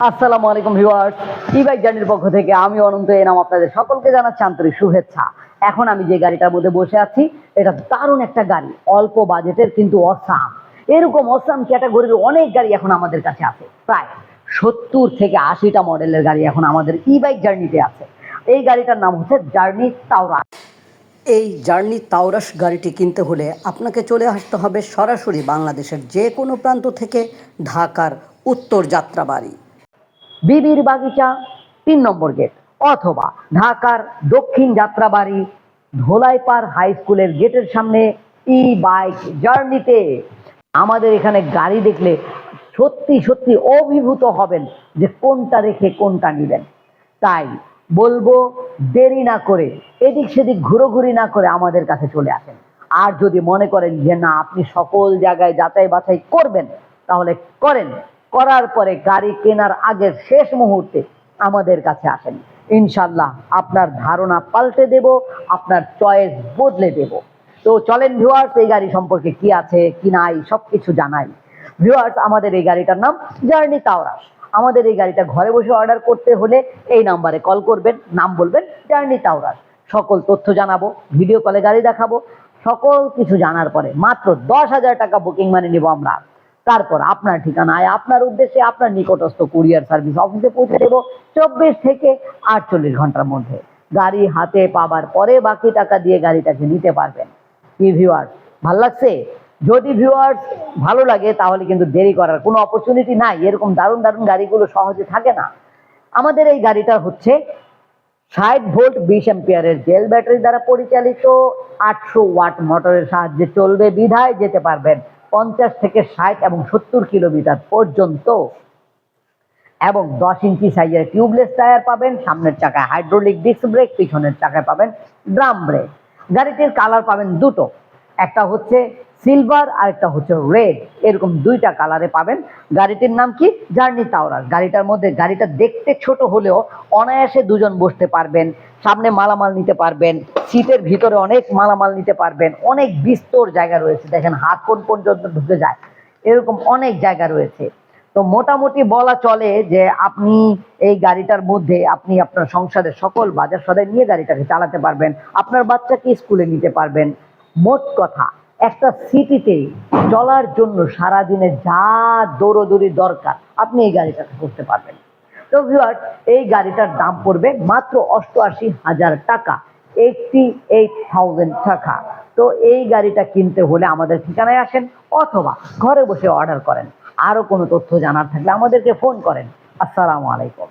আসসালামু আলাইকুম ভিউয়ার্স ই বাইক জার্নির পক্ষ থেকে আমি অনন্ত এনাম আপনাদের সকলকে জানাচ্ছি আন্তরিক শুভেচ্ছা। এখন আমি যে গাড়িটার মধ্যে বসে আছি, এটা দারুণ একটা গাড়ি, অল্প বাজেটের কিন্তু অসাম এরকম অসাম ক্যাটাগরির অনেক গাড়ি এখন আমাদের কাছে আছে, প্রায় সত্তর থেকে আশিটা মডেলের গাড়ি এখন আমাদের ই বাইক জার্নিতে আছে। এই গাড়িটার নাম হচ্ছে জার্নি তাওরা এই জার্নি তাওরাস গাড়িটি কিনতে হলে আপনাকে চলে আসতে হবে সরাসরি বাংলাদেশের যে কোনো প্রান্ত থেকে ঢাকার উত্তর যাত্রাবাড়ি। বিবির বাগিচা, তিন নম্বর গেট, অথবা ঢাকার দক্ষিণ যাত্রাবাড়ি, ধোলাইপাড় হাই স্কুলের গেটের সামনে ই বাইক জার্নিতে আমাদের এখানে গাড়ি দেখলে সত্যি সত্যি অভিভূত হবেন যে কোনটা রেখে কোনটা নেবেন। তাই বলব, দেরি না করে, এদিক সেদিক ঘুরোঘুরি না করে আমাদের কাছে চলে আসেন। আর যদি মনে করেন যে না, আপনি সকল জায়গায় যাচাই বাছাই করবেন, তাহলে করেন। করার পরে গাড়ি কেনার আগের শেষ মুহূর্তে আমাদের কাছে আসেন। ইনশাল্লাহ আপনার ধারণা পাল্টে দেব, আপনার চয়েস বদলে দেব। তো চলেন ভিউয়ার্স এই গাড়ি সম্পর্কে কি আছে, কি নাই সব কিছু জানাই। ভিউয়ার্স আমাদের এই গাড়িটার নাম জার্নি তাওরাস আমাদের এই গাড়িটা ঘরে বসে অর্ডার করতে হলে এই নাম্বারে কল করবেন, নাম বলবেন জার্নি তাওরাস সকল তথ্য জানাব ভিডিও কলে গাড়ি দেখাবো। সকল কিছু জানার পরে মাত্র দশ হাজার টাকা বুকিং মানি নেব আমরা। তারপর আপনার ঠিকানায়, আপনার উদ্দেশ্যে আপনার নিকটস্থ কুরিয়ার সার্ভিস অফিসে পৌঁছে দেবো চব্বিশ থেকে আটচল্লিশ ঘণ্টার মধ্যে। গাড়ি হাতে পাবার পরে বাকি টাকা দিয়ে গাড়িটাকে নিতে পারবেন। কি ভিউয়ার্স ভালো লাগছে? যদি ভিউয়ার্স ভালো লাগে, তাহলে কিন্তু দেরি করার কোনো অপরচুনিটি নাই। এরকম দারুণ দারুণ গাড়িগুলো সহজে থাকে না। আমাদের এই গাড়িটা হচ্ছে ষাট ভোল্ট বিশ এম্পিয়ারের জেল ব্যাটারি দ্বারা পরিচালিত, আটশো ওয়াট মোটরের সাহায্যে চলবে, বিধায় যেতে পারবেন। পঞ্চাশ থেকে ষাট এবং সত্তর কিলোমিটার পর্যন্ত এবং দশ ইঞ্চি সাইজের টিউবলেস টায়ার পাবেন, সামনের চাকায় হাইড্রোলিক ডিস্ক ব্রেক, পিছনের চাকায় পাবেন ড্রাম ব্রেক। গাড়িটির কালার পাবেন দুটো। একটা হচ্ছে সিলভার আর একটা হচ্ছে রেড এরকম দুইটা কালারে পাবেন। গাড়িটির নাম কি? জার্নি তাওরাস গাড়িটার মধ্যে গাড়িটা দেখতে ছোট হলেও অনায়াসে দুজন বসতে পারবেন, সামনে মালামাল নিতে পারবেন, সিটের ভিতরে অনেক মালামাল নিতে পারবেন, অনেক বিস্তর জায়গা রয়েছে। দেখেন হাত কোন পর্যন্ত ঢুকে যায়। এরকম অনেক জায়গা রয়েছে। তো মোটামুটি বলা চলে যে আপনি এই গাড়িটার মধ্যে আপনি আপনার সংসারের সকল বাজার সদায় নিয়ে গাড়িটাকে চালাতে পারবেন। আপনার বাচ্চাকে স্কুলে নিতে পারবেন। মোট কথা একটা সিটিতে চলার জন্য সারাদিনে যা দৌড়দৌড়ি দরকার, আপনি এই গাড়িটাকে করতে পারবেন। তো ভিউয়ার্স এই গাড়িটার দাম পড়বে মাত্র অষ্টআশি হাজার টাকা এইটটি এইট থাউজেন্ড টাকা। তো এই গাড়িটা কিনতে হলে আমাদের ঠিকানায় আসেন অথবা ঘরে বসে অর্ডার করেন। আরও কোনো তথ্য জানার থাকলে আমাদেরকে ফোন করেন। আসসালামু আলাইকুম।